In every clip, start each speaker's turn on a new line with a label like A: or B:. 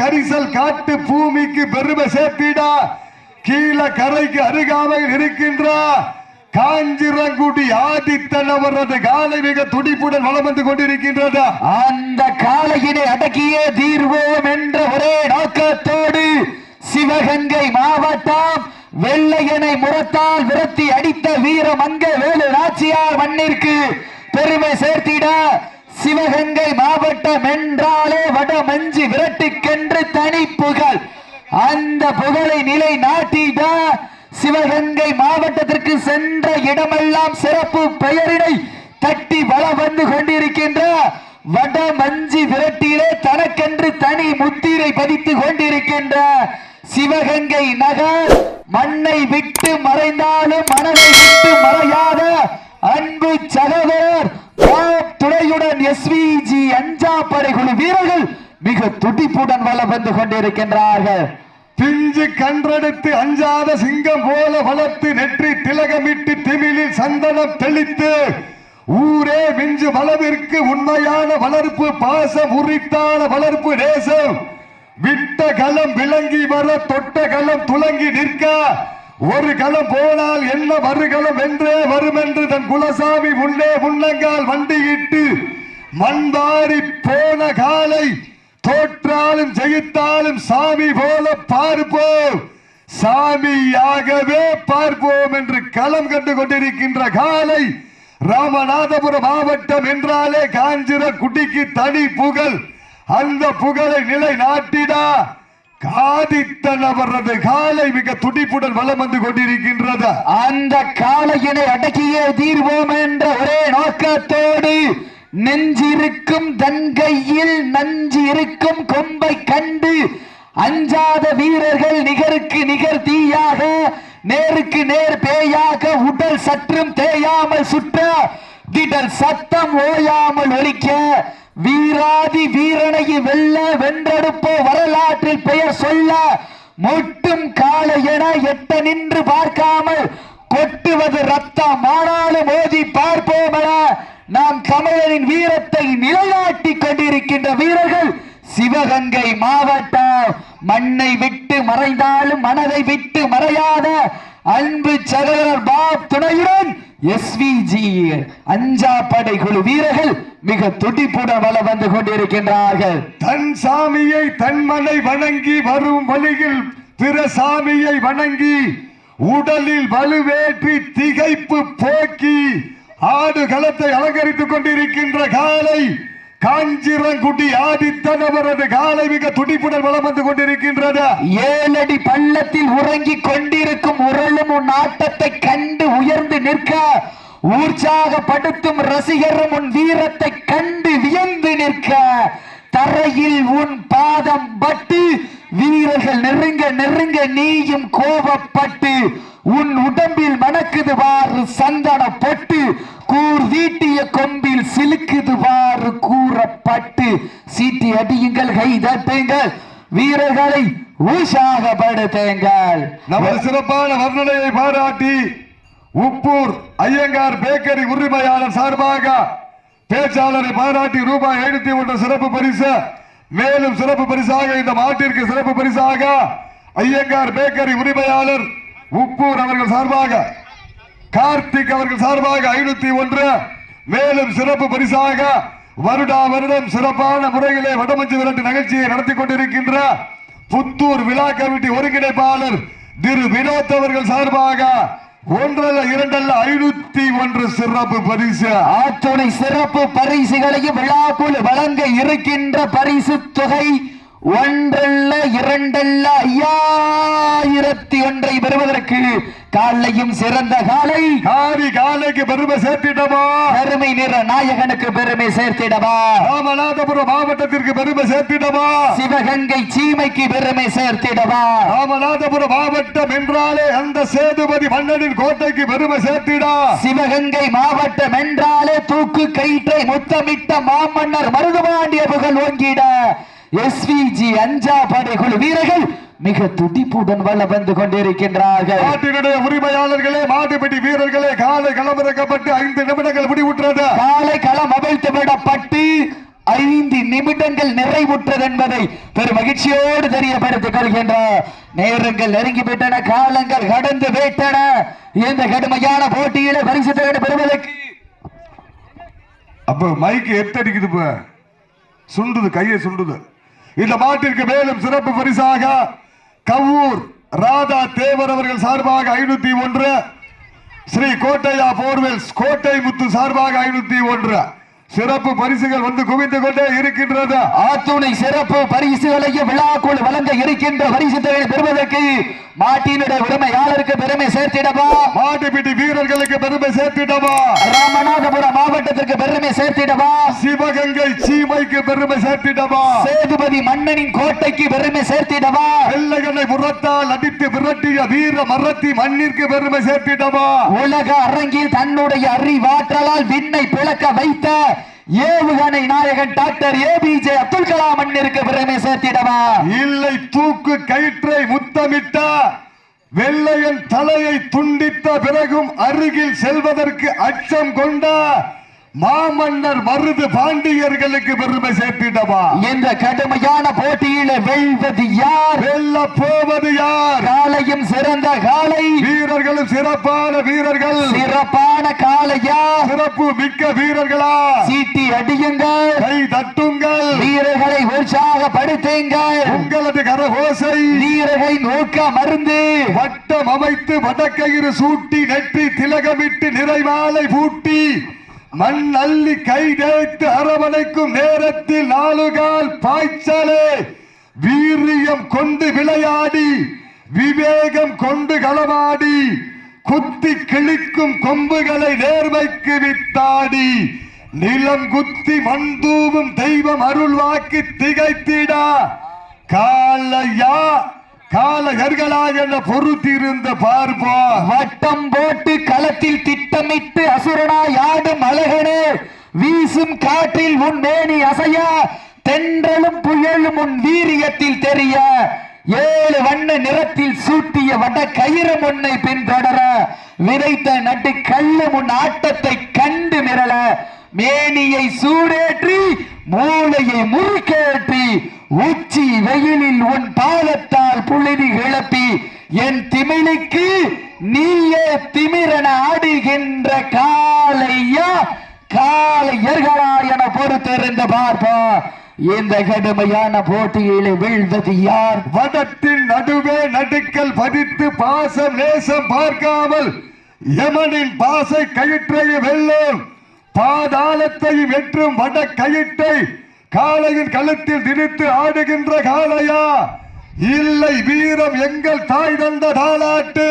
A: கரிசல் காட்டு பூமிக்கு பெருமை சேர்த்திடா. கீழ கரைக்கு அருகாமையில் இருக்கின்ற காஞ்சிரங்குடி ஆதித்தன் அவரது காலை மிக துடிப்புடன் வளம் வந்து கொண்டிருக்கின்றது.
B: அந்த காலையினை அடக்கிய தீர்வோம் என்ற ஒரே நோக்கத்தோடு சிவகங்கை மாவட்டம் வெள்ளையனை முரத்தால் விரத்தி அடித்த வீர மங்க வேலு நாச்சியார் மண்ணிற்கு பெருமை சேர்த்திட. சிவகங்கை மாவட்டம் என்றாலே வட மஞ்சு விரட்டுக்கென்று தனி புகழ். அந்த புகழை நிலை நாட்டிட சிவகங்கை மாவட்டத்திற்கு சென்ற இடமெல்லாம் சிறப்பு பெயரினை தட்டி வள வந்து கொண்டிருக்கின்ற வட மஞ்சி விரட்டிலே தனக்கென்று தனி முத்திரை பதித்துக் கொண்டிருக்கின்ற சிவகங்கை நகர். மண்ணை விட்டு மறைந்தாலும் மனதை விட்டு மறையாத அன்பு சகோதரர் துணையுடன் எஸ்விஜி அஞ்சா படைகுழு வீரர்கள் மிக துடிப்புடன் வளம் வந்து கொண்டிருக்கின்றார்கள்.
A: பிஞ்சு கன்றெடுத்து அஞ்சாத சிங்கம் போல வளர்த்து நெற்றி திலகமிட்டு திமிழில் சந்தனம் தெளித்து ஊரே மிஞ்சு வளவிற்கு உண்மையான வளர்ப்பு பாசம் உரித்தான வளர்ப்பு நேசம். விட்ட கலம் விளங்கி வர தொட்ட கலம் துலங்கி நிற்க ஒரு களம் போனால் என்ன மறுகளம் என்றே வரும் என்று தன் குலசாமி உள்ளே முன்னங்கால் வண்டியிட்டு மண்பாரி போன காலை தோற்றாலும் ஜெயித்தாலும் சாமி போல பார்ப்போம். சாமியாகவே பார்ப்போம் என்று களம் கண்டு கொண்டிருக்கின்ற காலை ராமநாதபுரம் மாவட்டம் என்றாலே காஞ்சிர குட்டிக்கு தனி புகழ். அந்த புகழை நிலை நாட்டிடா காதித்தன் அவரது காலை மிக துடிப்புடன் வலம் வந்து கொண்டிருக்கின்றது.
B: அந்த காளையினை அடக்கியே தீர்வோம் என்ற ஒரே நோக்கத்தோடு நெஞ்சிருக்கும் தன்கையில் நஞ்சு இருக்கும் கொம்பை கண்டு அஞ்சாத வீரர்கள் நிகருக்கு நிகர் தீயாக நேருக்கு நேர் பேயாக உடல் சற்றும் தேயாமல் சுற்ற திடல் சத்தம் ஓயாமல் ஒலிக்க வீராதி வீரனை வெல்ல வென்றெடுப்போ வரலாற்றில் பெயர் சொல்ல முட்டும் கால என எட்ட நின்று பார்க்காமல் கொட்டுவது ரத்தம். ஆனாலும் மோதி பார்ப்போம் என நாம் தமிழரின் வீரத்தை நிலைநாட்டி கொண்டிருக்கின்ற வீரர்கள் சிவகங்கை மாவட்டம். மண்ணை விட்டு மறைந்தாலும் மனதை விட்டு மறையாத அன்பு சகோதரர் பாப் துணையுடன் எஸ்விஜி அஞ்சா படை குழு வீரர்கள் மிக துடிப்புடன் வள வந்து கொண்டிருக்கின்றார்கள்.
A: தன் சாமியை தன்மனை வணங்கி வரும் வழியில் பிற சாமியை வணங்கி உடலில் வலுவேற்றி திகைப்பு போக்கி ஆடு களத்தை அலங்கரித்துக் கொண்டிருக்கின்ற காலை காஞ்சிரங்குடி ஆதித்தன் அவரது காலை மிக துடிப்புடன் வளம் வந்து கொண்டிருக்கின்றது.
B: ஏழடி பள்ளத்தில் உறங்கிக் கொண்டிருக்கும் உரளும் உன் ஆட்டத்தை கண்டு உயர்ந்து நிற்க உற்சாகப்படுத்தும் ரசிகரும் உன் வீரத்தை கண்டு வியந்து நிற்க தரையில் உன் பாதம் பட்டு வீரர்கள் நெருங்க நெருங்க நீயும் கோபப்பட்டு உன் உடம்பில் மணக்குது வாறு சந்தன பொட்டு கூர் வீட்டிய கொம்பில் சிலுக்குது வாறு கூறப்பட்டு சீட்டி அடியுங்கள் கை தட்டுங்கள் வீரர்களை உற்சாகப்படுத்துங்கள்
A: நமது சிறப்பான வர்ணனையை பாராட்டி உப்பூர் ஐயங்கார் பேக்கரி உரிமையாளர் சார்பாக பேச்சாளரை பாராட்டி ரூபாய் எழுநூத்தி ஒன்று சிறப்பு பரிசு. மேலும் சிறப்பு பரிசாக இந்த மாட்டிற்கு சிறப்பு பரிசாக ஐயங்கார் பேக்கரி உரிமையாளர் உப்பூர் அவர்கள் சார்பாக கார்த்திக் அவர்கள் சார்பாக ஐநூத்தி ஒன்று. மேலும் சிறப்பு பரிசாக வருடா வருடம் சிறப்பான முறையிலே வடமஞ்சு விரட்டு நிகழ்ச்சியை நடத்தி கொண்டிருக்கின்ற புத்தூர் விழா கமிட்டி ஒருங்கிணைப்பாளர் திரு வினோத் அவர்கள் சார்பாக ஒன்றல்ல இரண்டல்ல ஐநூத்தி ஒன்று சிறப்பு பரிசு.
B: ஆத்துணை சிறப்பு பரிசுகளையும் விழாக்குள் வழங்க இருக்கின்ற பரிசு தொகை ஒன்றல்ல இரண்டல்ல ஐயாயிரத்தி ஒன்றை பெறுவதற்கு காலையும் சிறந்த காலை.
A: காரி காலைக்கு பெருமை சேர்த்திட்டமா
B: பெருமை நிற நாயகனுக்கு பெருமை சேர்த்திடவா?
A: ராமநாதபுரம் மாவட்டத்திற்கு பெருமை சேர்த்திட்டமா
B: சிவகங்கை சீமைக்கு பெருமை சேர்த்திடவா?
A: ராமநாதபுரம் மாவட்டம் என்றாலே அந்த சேதுபதி மன்னனின் கோட்டைக்கு பெருமை சேர்த்திடா.
B: சிவகங்கை மாவட்டம் என்றாலே தூக்கு கயிற்றை முத்தமிட்ட மாமன்னர் மருதுபாண்டிய புகழ் ஓங்கிட. எஸ்விஜி அஞ்சா படைக்குழு வீரர்கள் மிக துடிப்புடன் வள வந்து கொண்டிருக்கின்றார்கள்.
A: நாட்டினுடைய உரிமையாளர்களே மாட்டுப்பட்டி வீரர்களே காலை களமிறக்கப்பட்டு ஐந்து நிமிடங்கள் முடிவுற்றது.
B: காலை களம் அவிழ்த்து விடப்பட்டு ஐந்து நிமிடங்கள் நிறைவுற்றது என்பதை பெரும் மகிழ்ச்சியோடு தெரியப்படுத்திக் கொள்கின்றோம் நேரங்கள் நெருங்கி விட்டன காலங்கள் கடந்து விட்டன. இந்த கடுமையான போட்டியில பரிசு பெறுவதற்கு
A: அப்ப மைக்கு எத்தடிக்குது இப்ப? சுண்டுது கையை சுண்டுது. இந்த மாட்டிற்கு மேலும் சிறப்பு பரிசாக கவூர் ராதா தேவர் அவர்கள் சார்பாக ஐநூத்தி ஒன்று ஸ்ரீ கோட்டையா போர்வெல்ஸ் கோட்டை முத்து சார்பாக ஐநூத்தி ஒன்று. சிறப்பு பரிசுகள் வந்து குவிந்து கொண்டே இருக்கின்றது.
B: ஆத்துணை சிறப்பு பரிசுகளையும் விழாக்குள் வழங்க இருக்கின்ற பரிசு தொகை பெறுவதற்கு மாட்டினுடைய உரிமையாளருக்கு பெருமை சேர்த்திடவா?
A: மாட்டுப்பிட்டி வீரர்களுக்கு பெருமை சேர்த்திடவா?
B: ராமநாதபுரம் மாவட்டத்திற்கு பெருமை சேர்த்திடவா?
A: சிவகங்கை சீமைக்கு பெருமை சேர்த்திடவா?
B: சேதுபதி மன்னனின் கோட்டைக்கு பெருமை சேர்த்திடவா?
A: வெள்ளையனை புறத்தால் அடித்து விரட்டிய வீர மரத்தி மண்ணிற்கு பெருமை சேர்த்திடவா?
B: உலக அரங்கில் தன்னுடைய அறிவாற்றலால் விண்ணை பிளக்க வைத்த ஏவுகணை நாயகன் டாக்டர் ஏபிஜே அப்துல் கலாம் அண்ணிற்கு பெருமை சேர்த்திடவா?
A: இல்லை தூக்கு கயிற்றை முத்தமிட்ட வெள்ளையன் தலையை துண்டித்த பிறகும் அருகில் செல்வதற்கு அச்சம் கொண்ட மாமன்னர் மருது பாண்டியர்களுக்கு பெருமை சேர்த்திடவா?
B: இந்த கடுமையான போட்டியில வெல்வது யார்?
A: வெல்ல போவது யார்?
B: காலையும் சிறந்த காலை
A: வீரர்களும் சிறப்பான வீரர்கள்.
B: சிறப்பான காளையா
A: சிறப்பு மிக்க வீரர்களா?
B: சீட்டி அடியுங்கள்.
A: கை தட்டுங்கள்.
B: வீரர்களை உற்சாகப்படுத்துங்கள்.
A: உங்களது கரகோசை.
B: வீரர்களின் ஊக்க மருந்து.
A: வட்டம் அமைத்து வடக்கயிறு சூட்டி நெற்றி திலகமிட்டு நிறைமாலை பூட்டி. மண் அள்ளி கை அரவணைக்கும் நேரத்தில் நாலுகால் பாய்ச்சலே. வீரியம் கொண்டு விளையாடி விவேகம் கொண்டு களவாடி குத்தி கிழிக்கும் கொம்புகளை நேர்மைக்கு வித்தாடி நிலம் குத்தி மண் தூவும் தெய்வம் அருள்வாக்கி திகைத்திடா. காலையா காலையர்களாக பொறுத்திருந்த பார்ப்போம்
B: வட்டம் போட்டு களத்தில் திட்டமிட்டு அசுரனா யாடும் அழகனே. வீசும் காற்றில் உன் மேனி அசைய. தென்றலும் புயலும் உன் வீரியத்தில் தெரிய. ஏழு வண்ண நிறத்தில் சூட்டிய வட கயிறு முன்னை பின்தொடர. விதைத்த நட்டு கல்லு முன் ஆட்டத்தை கண்டு மிரள. மேனியை சூடேற்றி மூளையை முறுக்கேற்றி உச்சி வெயிலில் உன் பாலத்தால் புழுதி கிளப்பி என் திமிழுக்கு நீயே திமிரன ஆடுகின்ற காலையா காலையர்களா என பொறுத்திருந்து பார்ப்போம் இந்த கடுமையான போட்டியிலே வீழ்ந்தது யார்?
A: வதத்தின் நடுவே நடுக்கல் பதித்து பாசம் நேசம் பார்க்காமல் யமனின் பாசை கயிற்றையும் வெல்லும் பாதாளத்தை வெற்றும் வட கயிற்றை காளையின் கழுத்தில் திணித்து ஆடுகின்ற காளையா? இல்லை வீரம் எங்கள் தாய் தந்த தாளாட்டு.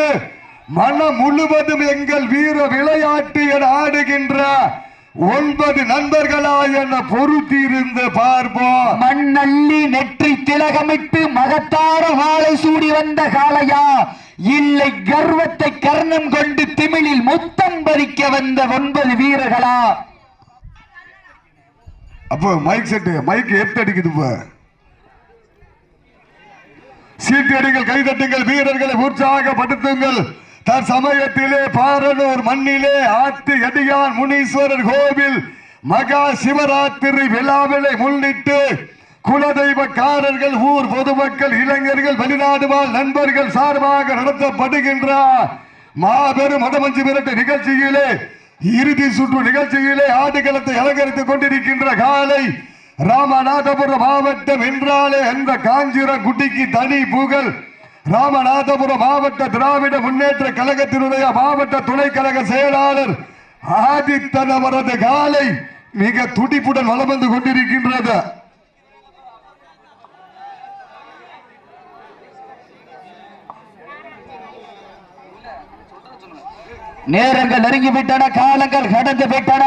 A: மனம் முழுவதும் எங்கள் வீர விளையாட்டு என ஆடுகின்ற ஒன்பது நண்பர்களா என பொறுத்திருந்து பார்ப்போம்.
B: மண்ணள்ளி நெற்றி திலகமிட்டு மகத்தார காலை சூடி வந்த காளையா? இல்லை கர்வத்தை கர்ணம் கொண்டு திமிழில் முத்தம் பறிக்க வந்த ஒன்பது வீரர்களா?
A: அப்போ மைக் செட்டு மைக் எட்டு அடிக்குது இப்ப. சீட்டடிகள் கைதட்டுங்கள் வீரர்களை உற்சாகப்படுத்துங்கள். தற்சமயத்திலே பாரனூர் மண்ணிலே ஆத்து எடியான் முனீஸ்வரர் கோவில் மகா சிவராத்திரி விழாவிலை முன்னிட்டு குலதெய்வக்காரர்கள் ஊர் பொதுமக்கள் இளைஞர்கள் வெளிநாடு வாழ் நண்பர்கள் சார்பாக நடத்தப்படுகின்ற மாபெரும் மடமஞ்சு விரட்டு நிகழ்ச்சியிலே இறுதி சுற்று நிகழ்ச்சியிலே ஆடுகளத்தை அலங்கரித்துக் கொண்டிருக்கின்ற காலை ராமநாதபுரம் மாவட்டம் என்றாலே என்ற காஞ்சிர குட்டிக்கு தனி புகழ். ராமநாதபுரம் மாவட்ட திராவிட முன்னேற்ற கழகத்தினுடைய மாவட்ட துணை கழக செயலாளர் ஆதித்தன் அவரது காலை மிக துடிப்புடன் வலம் வந்து கொண்டிருக்கின்றது.
B: நேரங்கள் நெருங்கி விட்டன காலங்கள் கடந்து விட்டன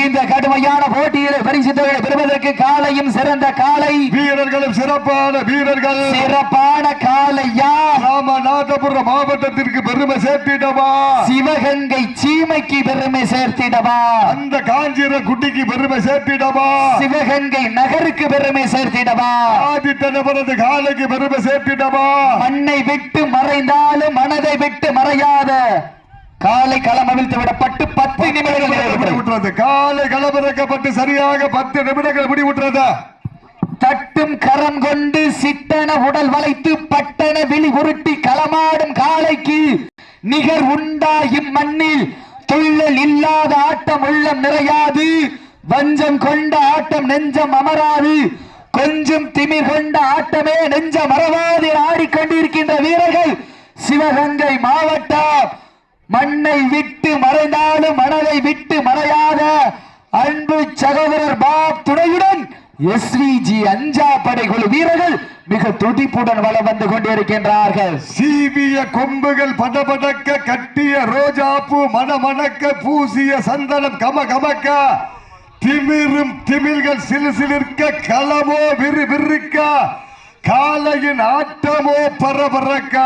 B: இந்த கடுமையான போட்டியில் பரிசு தொகை பெறுவதற்கு காலையும் சிறந்த காலை.
A: வீரர்களும் சிறப்பான வீரர்கள்.
B: சிறப்பான காலையா?
A: ராமநாதபுரம் மாவட்டத்திற்கு பெருமை சேர்த்திடவா?
B: சிவகங்கை சீமைக்கு பெருமை சேர்த்திடவா?
A: அந்த காஞ்சிர குட்டிக்கு பெருமை சேர்த்திடவா?
B: சிவகங்கை நகருக்கு பெருமை சேர்த்திடவா?
A: ஆதித்தன் அவரது காலைக்கு பெருமை சேர்த்திடவா?
B: மண்ணை விட்டு மறைந்தாலும் மனதை விட்டு மறையாத காலை களம் அவிழ்த்து விடப்பட்டு பத்து நிமிடங்கள்
A: காலை களமிறக்கப்பட்டு சரியாக பத்து நிமிடங்கள் முடிவுற்றது.
B: தட்டும் கரம் கொண்டு சிட்டன உடல் வளைத்து பட்டன விழி உருட்டி களமாடும் காளைக்கு நிகர் உண்டா இம்மண்ணில். துள்ளல் இல்லாத ஆட்டம் உள்ளம் நிறையாது. வஞ்சம் கொண்ட ஆட்டம் நெஞ்சம் அமராது. கொஞ்சம் திமிர் கொண்ட ஆட்டமே நெஞ்சம் மறவாது ஆடிக்கொண்டிருக்கின்ற வீரர்கள். சிவகங்கை மாவட்டம் மண்ணை விட்டு மறைந்தாலும் மனதை விட்டு மறையாத அன்பு சகோதரர் பாப் துணையுடன் எஸ்விஜி அஞ்சா படைக்குழு வீரர்கள் மிக துடிப்புடன் வளம் வந்து கொண்டிருக்கின்றார்கள்.
A: சீவிய கொம்புகள் படபடக்க கட்டிய ரோஜாப்பூ மணமணக்க பூசிய சந்தனம் கம கமக்க திமிரும் திமில்கள் சிலு சிலிர்க்க களமோ விறு விறுக்க காலையின் ஆட்டமோ பரபரக்க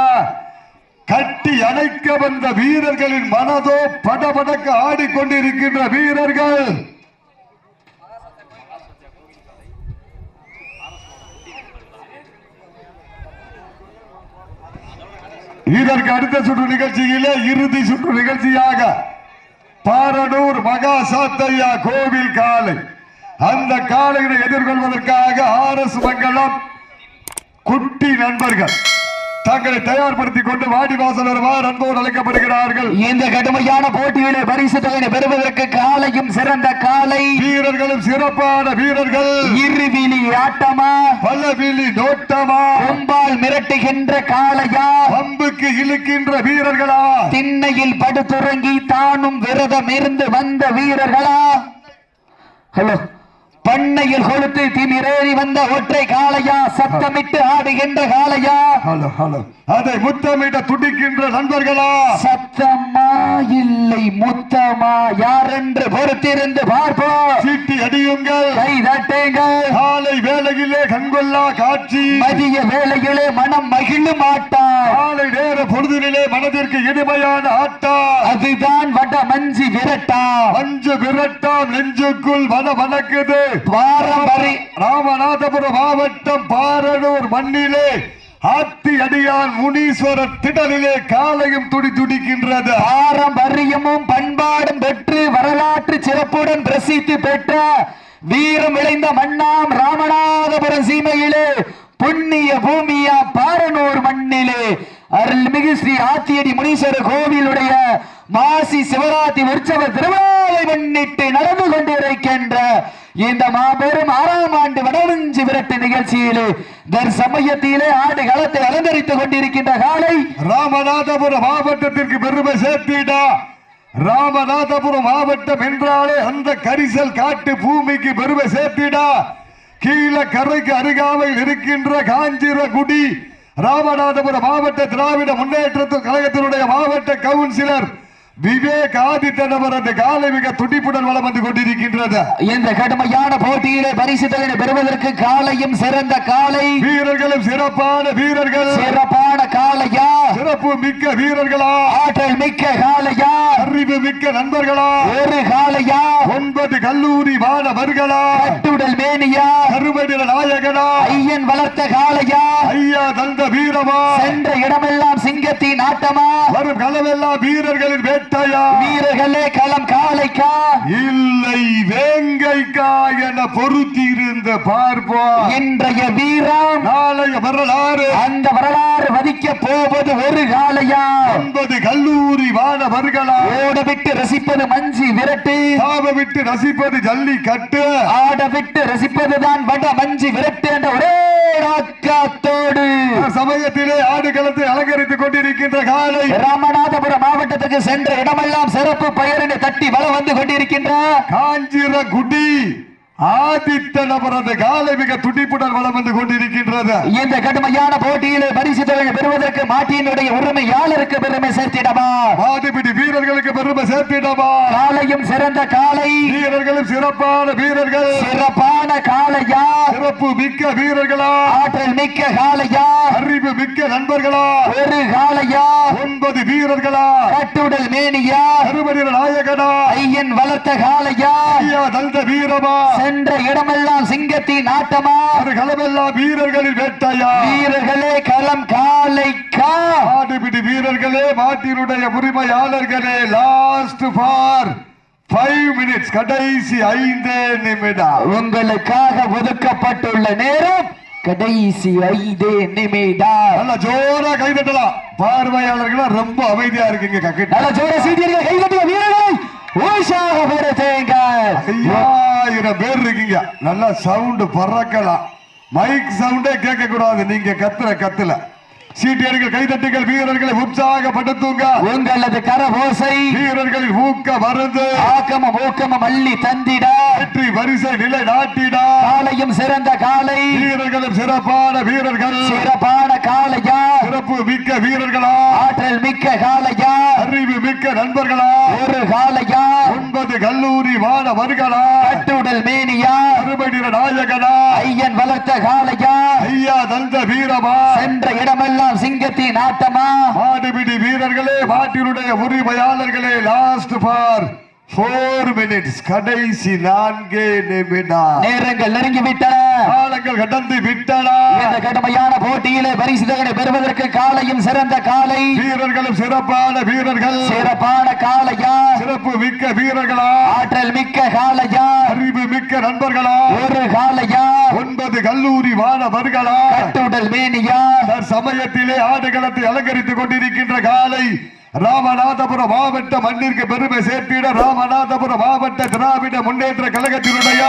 A: கட்டி அணைக்க வந்த வீரர்களின் மனதோ படபடக்க ஆடிக்கொண்டிருக்கின்ற வீரர்கள். இதற்கு அடுத்த சுற்று நிகழ்ச்சியிலே இறுதி சுற்று நிகழ்ச்சியாக பாரனூர் மகா சாத்தையா கோவில் காலை. அந்த காலையினை எதிர்கொள்வதற்காக ஆர் எஸ் மங்கலம் குட்டி நண்பர்கள். தங்களை தயார்படுத்திக் கொண்டு வாடிவாசல் வருவார். அன்போடு அழைக்கப்படுகிறார்கள்.
B: இந்த கடுமையான போட்டியிலே பரிசு தொகையை பெறுவதற்கு காலையும் சிறந்த காலை.
A: வீரர்களும் சிறப்பான வீரர்கள்.
B: இருவிழி ஆட்டமா?
A: பலவிழி நோட்டமா
B: கொம்பால் மிரட்டுகின்ற காளையா?
A: பம்புக்கு இழுக்கின்ற வீரர்களா?
B: திண்ணையில் படுத்துறங்கி தானும் விரதம் இருந்து வந்த வீரர்களா? ஹலோ. பண்ணையில் கொளுத்து திமிரேறி வந்த ஒற்றை காளையா சத்தமிட்டு ஆடுகின்ற காளையா?
A: Hello hello. அதை முத்தமிட துடிக்கின்ற நண்பர்களா?
B: சத்தமா இல்லை முத்தமா? யாரென்று பொறுத்திருந்து பார்ப்போம்.
A: சீட்டி அடியுங்கள்.
B: கை தட்டுங்கள்.
A: காலை வேளையிலே கண்கொள்ளா காட்சி.
B: மதிய வேளையிலே மனம் மகிழும் ஆட்டம்
A: காலை நேர பொழுதினிலே மனதிற்கு இனிமையான ஆட்டா.
B: அதுதான் வட மஞ்சி விரட்டா.
A: மஞ்சு விரட்டாம் நெஞ்சுக்குள் வன வணக்குது.
B: பாரம்பரி
A: ராமநாதபுரம் மாவட்டம் பாரனூர் மண்ணிலே ஆத்தி அடியான் முனீஸ்வரர் திடலிலே காலையும் துடி துடிக்கின்றது.
B: ஆரம்பரியமும் பண்பாடும் பெற்று வரலாற்று சிறப்புடன் பிரசித்தி பெற்ற வீரம் விளைந்த மண்ணாம் ராமநாதபுரம் சீமையிலே புண்ணிய பூமியா பாரனூர் மண்ணிலே அருள்மிகு ஸ்ரீ ஆத்தியடி முனீஸ்வரர் கோவிலுடைய மாசி சிவராத்திரி உற்சவ திருவிழாவை முன்னிட்டு நடந்து கொண்டிருக்கின்ற இந்த மாபெரும் ஆறாம் ஆண்டு வடவஞ்சி விரட்டு நிகழ்ச்சியிலே தற்சமயத்திலே ஆடு காலத்தை அலங்கரித்துக் கொண்டிருக்கின்ற காலை
A: ராமநாதபுரம் மாவட்டத்திற்கு பெருமை சேர்த்திடா. ராமநாதபுரம் மாவட்டம் என்றாலே அந்த கரிசல் காட்டு பூமிக்கு பெருமை சேர்த்திடா. கீழ கரைக்கு அருகாமையில் இருக்கின்ற காஞ்சிரகுடி ராமநாதபுரம் மாவட்ட திராவிட முன்னேற்றத்தின் கழகத்தினுடைய மாவட்ட கவுன்சிலர் விவேக் ஆதித்தன் அவரது காலை மிக துடிப்புடன் வளம் வந்து கொண்டிருக்கின்றது.
B: இந்த கடுமையான போட்டியிலே பரிசு பெறுவதற்கு காலையும் சிறந்த காலை.
A: வீரர்களும் சிறப்பான வீரர்கள்.
B: சிறப்பான காளையா
A: சிறப்பு மிக்க வீரர்களா?
B: ஆற்றல் மிக்க காளையா
A: அறிவு மிக்க நண்பர்களா?
B: ஒரு காளையா
A: ஒன்பது கல்லூரி மாணவர்களா?
B: கட்டுடல் மேனியா?
A: கருமநில நாயகனா?
B: ஐயன் வளர்த்த காளையா
A: ஐயா தந்த வீரமா?
B: சென்ற இடமெல்லாம் சிங்கத்தின் ஆட்டமா?
A: வரும் களமெல்லாம் வீரர்களின் வேட்டையா?
B: வீரர்களே களம் காளைக்கா
A: இல்லை வேங்கைக்கா என பொருத்தியிருந்த பார்ப்போம்
B: இன்றைய வீரம்
A: நாளைய வரலாறு.
B: அந்த வரலாறு வதிக்க போவது ஒரு காளையா
A: ஒன்பது கல்லூரி மாணவர்களா?
B: ஓட விட்டு ரசிப்பது மஞ்சி விரட்டு.
A: தாவ விட்டு ரசிப்பது ஜல்லி கட்டு
B: ஆட விட்டு ரசிப்பதுதான் வட மஞ்சி விரட்டு என்ற ஒரே ராக்கத்தோடு
A: சமயத்திலே ஆடுகளத்தை அலங்கரித்துக் கொண்டிருக்கின்ற காலை
B: ராமநாதபுரம் மாவட்டத்துக்கு சென்ற இடமெல்லாம் சிறப்பு பெயரினை தட்டி வளம் வந்து கொண்டிருக்கின்ற
A: காஞ்சிர குடி ஆதித்தன் அவரது காலை மிக துடிப்புடன் வளம் வந்து கொண்டிருக்கின்றது.
B: இந்த கடுமையான போட்டியிலே பரிசு தொகை பெறுவதற்கு மாட்டியினுடைய உரிமையாளருக்கு பெருமை சேர்த்திடவா?
A: வாதிபிடி வீரர்களுக்கு பெருமை சேர்த்திடவா?
B: காலையும் சிறந்த காலை
A: வீரர்களும் சிறப்பான வீரர்கள். சிறப்பு மிக்க வீரர்களா?
B: ஆற்றல் மிக்க காளையா
A: அறிவு மிக்க நண்பர்களா?
B: ஒரு காளையா
A: ஒன்பது வீரர்களா?
B: கட்டுடல் மேனியா?
A: கருமணிர நாயகனா?
B: ஐயன் வளர்த்த
A: ஐயா தந்த வீரமா?
B: சென்ற இடமெல்லாம் சிங்கத்தின் ஆட்டமா?
A: களமெல்லாம் வீரர்களின் வேட்டையா?
B: வீரர்களே களம் காளைக்கா
A: ஆடுபிடி வீரர்களே மாட்டினுடைய உரிமையாளர்களே லாஸ்ட் ஃபார் ஃபைவ் மினிட்ஸ் கடைசி ஐந்தே நிமிடம்.
B: உங்களுக்காக ஒதுக்கப்பட்டுள்ள நேரம் கடைசி ஐந்து நிமிடம்.
A: நல்ல ஜோரா கை தட்டலாம். பார்வையாளர்களா ரொம்ப அமைதியா இருக்குங்க கக்கிட்ட.
B: நல்ல ஜோர சீட்டியர்கள் கைதட்டிய வீரர்களை. உற்சாகப்படுத்துங்கள்
A: ஐயாயிரம் பேர் இருக்கீங்க. நல்லா சவுண்ட் பறக்கலாம். மைக் சவுண்டே கேட்க கூடாது நீங்க கத்துற கத்துல. சீட்டியர்கள் கைதட்டுங்கள் வீரர்களை உற்சாகப்படுத்துங்க.
B: உங்களது கரபோசை
A: வீரர்களின் ஊக்க மருந்து.
B: ஆக்கமும் ஊக்கமும் அள்ளி தந்திட.
A: வெற்றி வரிசை நிலை நாட்டிடா.
B: காலையும் சிறந்த காலை.
A: வீரர்களும் சிறப்பான வீரர்கள்.
B: சிறப்பான காளையா
A: சிறப்பு மிக்க வீரர்களா.
B: ஆற்றல் மிக்க காளையா
A: அறிவு மிக்க நண்பர்களா.
B: ஒரு காளையா
A: ஒன்பது கல்லூரி மாணவர்களா.
B: கட்டுடல் மேனியா.
A: அறுபடிர நாயகனா.
B: ஐயன் வளர்த்த காளையா
A: ஐயா தந்த வீரமா?
B: சென்ற இடமெல்லாம் சிங்கத்தின் ஆட்டமா?
A: மாடுபிடி வீரர்களே மாட்டினுடைய உரிமையாளர்களே லாஸ்ட் ஃபார் ஃபோர் மினிட்ஸ் கடைசி நான்கே நிமிடம்.
B: நேரங்கள் நெருங்கி விட்டன
A: காலங்கள் கடந்து விட்டனா
B: இந்த கடுமையான போட்டியிலே பரிசுதகனை பெறுவதற்கு காலையும் சிறந்த காலை.
A: வீரர்களும் சிறப்பான வீரர்கள்.
B: சிறப்பான காளையா
A: சிறப்பு மிக்க வீரர்களா?
B: ஆற்றல் மிக்க காளையா
A: அறிவு மிக்க நண்பர்களா?
B: ஒரு காளையா
A: ஒன்பது கல்லூரி மாணவர்களா?
B: கட்டுடல் மேனியா?
A: சமயத்திலே ஆடுகளத்தை அலங்கரித்துக் கொண்டிருக்கின்ற காலை ராமநாதபுரம் மாவட்ட மண்ணிற்கு பெருமை சேர்த்திட ராமநாதபுரம் மாவட்ட திராவிட முன்னேற்ற கழகத்தினுடைய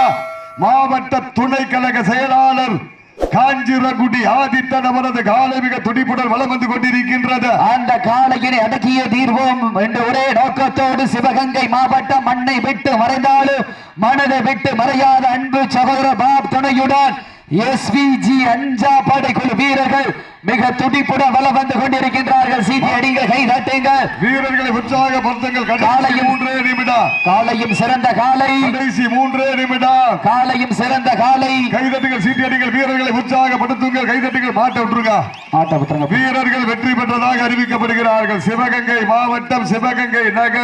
A: மாவட்ட துணை கழக செயலாளர் காஞ்சிரகுடி ஆதித்தன் அவரது காலை மிக துடிப்புடன் வளம் வந்து கொண்டிருக்கின்றது.
B: அந்த காளையினை அடக்கிய தீர்வோம் என்ற ஒரே நோக்கத்தோடு சிவகங்கை மாவட்டம் மண்ணை விட்டு மறைந்தாலும் மனதை விட்டு மறையாத அன்பு சகோதர பாப் துணையுடன் எஸ்விஜி அஞ்சா படைக்குழு வீரர்கள் மிக துடிப்புடன் வலம் வந்து கொண்டிருக்கின்றார்கள். சீட்டி அடிங்க கை தட்டுங்கள்.
A: வீரர்களை உற்சாகப்படுத்துங்கள்
B: காலையும்
A: மூன்றே நிமிடம்.
B: காலையும் சிறந்த காலை.
A: கடைசி மூன்றே நிமிடம்.
B: காலையும் சிறந்த காலை.
A: கைதட்டுங்கள் சீட்டியடிகள் வீரர்களை உற்சாகப்படுத்துங்கள் கைதட்டுங்கள் மாட்ட விட்டுருங்க.
B: ஆட்ட விட்டுருங்க.
A: வீரர்கள் வெற்றி பெற்றதாக அறிவிக்கப்படுகிறார்கள். சிவகங்கை மாவட்டம் சிவகங்கை நகர்.